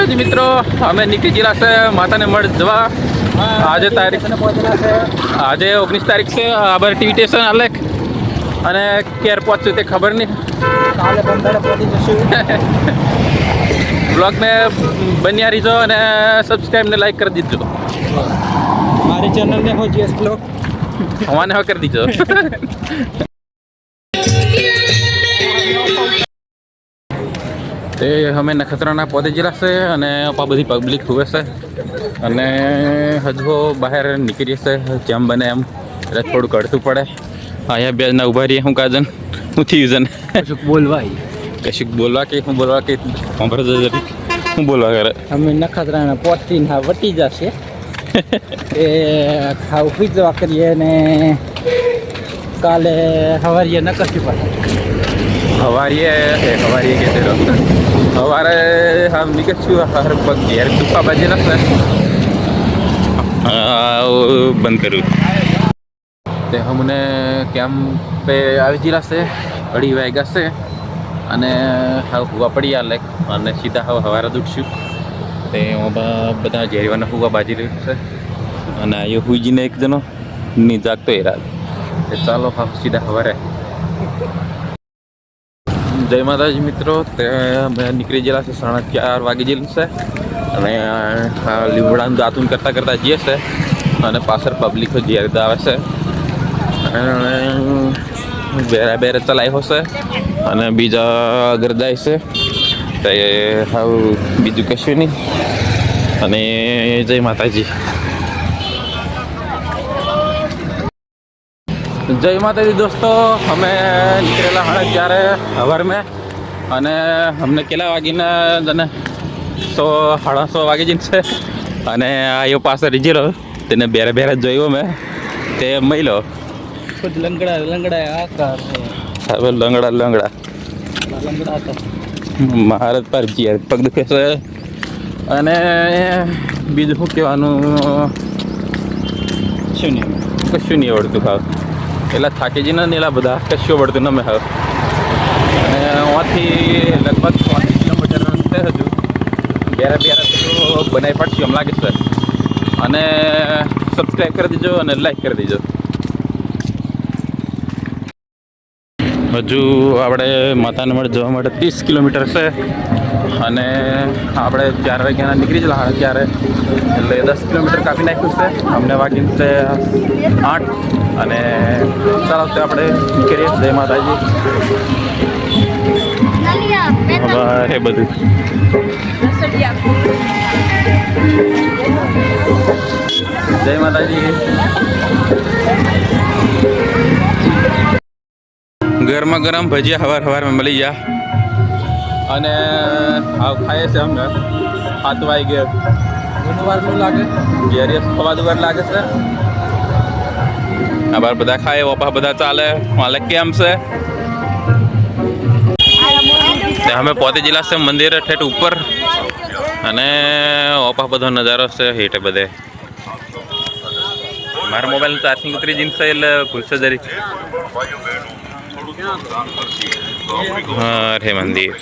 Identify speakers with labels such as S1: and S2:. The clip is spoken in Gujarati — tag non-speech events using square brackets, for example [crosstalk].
S1: મિત્રો અમે નીકળી ગયેલા છે માતાને મળ જવા. આજે તારીખ આજે ઓગણીસ તારીખ છે. આબર ટીવી સ્ટેશન આલેખ અને ક્યારે પહોંચ્યું તે ખબર નહીં.
S2: કાલે બંધારે પહોંચી જશું.
S1: બ્લોગને બન્યા રહીજો અને સબસ્ક્રાઈબ ને લાઈક કરી દીધો.
S2: મારી ચેનલને હો જીએસ બ્લોગ
S1: હવાને હો કરી દીધો. [laughs] તે અમે નખત્રાના પોતે જ છે અને બધી પબ્લિક હુવે છે. અને હજુ બહાર નીકળી છે જેમ બને એમ. એટલે થોડું કડતું પડે. અહીંયા બે જણા ઊભા રહીએ હું કાજન હું થયું છે
S2: બોલવાય.
S1: કશુંક બોલવા કે હું બોલવા કે સાંભળો જરી. હું બોલવા કરે
S2: અમે નખત્રાના પોતથી ના વટી જશે. એ ખાવ પી જવા કરીએ ને કાલે સવારીએ ન કશું પડે
S1: હવારીએ હવારીએ કે હવારે હા નીકળશું હર પગ ઘેર. દુખા બાજે નથી બંધ કર્યું તે અમને કેમ્પે આવી ગયેલા છે? અઢી વાગ્યા છે. અને હાવ હુવા પડી આલે અને સીધા હવે હવારે દુખશું તે બધા ઝેરીવાના હુવા બાજી રહ્યું છે. અને આ હુઈજીને એક જણો ની જાગતો એ રાત તે ચાલો હા સીધા હવારે. જય માતાજી મિત્રો. તે અમે નીકળી ગયેલા છે સાડા ચાર વાગી ગયેલું છે. અને લીમડાનું દાંતું કરતાં કરતાં જઈએ છે. અને પાછળ પબ્લિકો જ્યારે આવે છે. અને બેરા બેરે ચલાવ્યો છે. અને બીજા જાય છે. તે હાવ બીજું કશું નહીં. અને જય માતાજી. જય માતાજી દોસ્તો અમે નીકળેલા હણા ત્યારે હવાર મેં અને અમને કેટલા વાગીને તને સો સાડા સો વાગી જઈને છે. અને આયો પાસે રીજેલો તેને બેરે બેરે જોયો મેં તે મહિલો
S2: લંગડા લંગડા આ
S1: હવે લંગડા લંગડા. મહારાજ પર જીર પગ દુખે છે. અને બીજું શું કહેવાનું?
S2: શું નહીં?
S1: કશું નહીં આવડતું હાવ એટલે થાકી જઈને ને બધા કશું આવડતું ન મેં હાવ. અને અહીંથી લગભગ પાંત્રીસ કિલોમીટર રસ્તે હજુ. બેરા બેરા તો બનાવી પડશે એમ લાગે છે. અને સબસ્ક્રાઈબ કરી દેજો અને લાઈક કરી દેજો. હજુ આપણે માતાના મઢ જવા માટે ત્રીસ કિલોમીટર છે. અને આપણે ચાર વાગ્યાના નીકળી જલા સાડા એટલે દસ કિલોમીટર કાપી નાખ્યું છે. અમને વાગી છે આઠ. અને ચાલો તે આપણે નીકળીએ જય માતાજી. હવે એ બધું. જય માતાજી. ગરમા ગરમ ભજીયા હવાર હવારમાં મળી ગયા. અને આવ ખાઈએ છે અમને હાથ વાઈ ગયો
S2: શું લાગે?
S1: ઘેરે ખવા દુવાર લાગે છે? આભાર બધા ખાય વપા બધા ચાલે. માલક કેમ છે? અમે પોતે જિલ્લા છે મંદિર ઠેઠ ઉપર. અને ઓપા બધો નજારો છે હેઠે બધે. મારા મોબાઈલ ચાર્જિંગ ઉતરી જીન છે એટલે ભૂલશે જરી હા રે મંદિર.